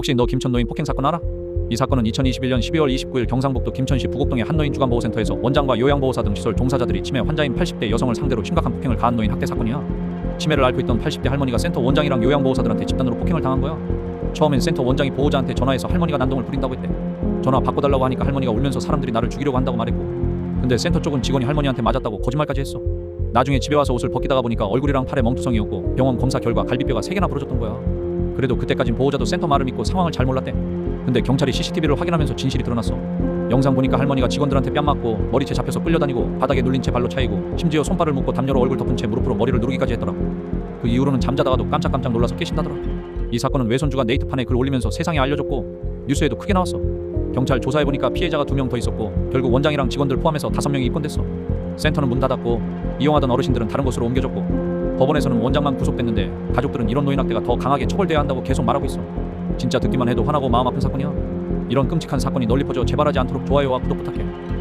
혹시 너 김천 노인 폭행 사건 알아? 이 사건은 2021년 12월 29일 경상북도 김천시 부곡동의 한 노인 주간보호센터에서 원장과 요양보호사 등 시설 종사자들이 치매 환자인 80대 여성을 상대로 심각한 폭행을 가한 노인 학대 사건이야. 치매를 앓고 있던 80대 할머니가 센터 원장이랑 요양보호사들한테 집단으로 폭행을 당한 거야. 처음엔 센터 원장이 보호자한테 전화해서 할머니가 난동을 부린다고 했대. 전화 바꿔달라고 하니까 할머니가 울면서 사람들이 나를 죽이려고 한다고 말했고 근데 센터 쪽은 직원이 할머니한테 맞았다고 거짓말까지 했어. 나중에 집에 와서 옷을 벗기다가 보니까 얼굴이랑 팔에 멍투성이었고 병원 검사 결과 갈비뼈가 3개나 부러졌던 거야. 그래도 그때까진 보호자도 센터 말을 믿고 상황을 잘 몰랐대. 근데 경찰이 CCTV를 확인하면서 진실이 드러났어. 영상 보니까 할머니가 직원들한테 뺨 맞고 머리채 잡혀서 끌려다니고 바닥에 눌린 채 발로 차이고 심지어 손발을 묶고 담요로 얼굴 덮은 채 무릎으로 머리를 누르기까지 했더라. 그 이후로는 잠자다가도 깜짝깜짝 놀라서 깨신다더라. 이 사건은 외손주가 네이트판에 글 올리면서 세상에 알려졌고 뉴스에도 크게 나왔어. 경찰 조사해 보니까 피해자가 두 명 더 있었고 결국 원장이랑 직원들 포함해서 다섯 명이 입건됐어. 센터는 문 닫았고 이용하던 어르신들은 다른 곳으로 옮겨졌고 법원에서는 원장만 구속됐는데 가족들은 이런 노인 학대가 더 강하게 처벌돼야 한다고 계속 말하고 있어. 진짜 듣기만 해도 화나고 마음 아픈 사건이야. 이런 끔찍한 사건이 널리 퍼져 재발하지 않도록 좋아요와 구독 부탁해.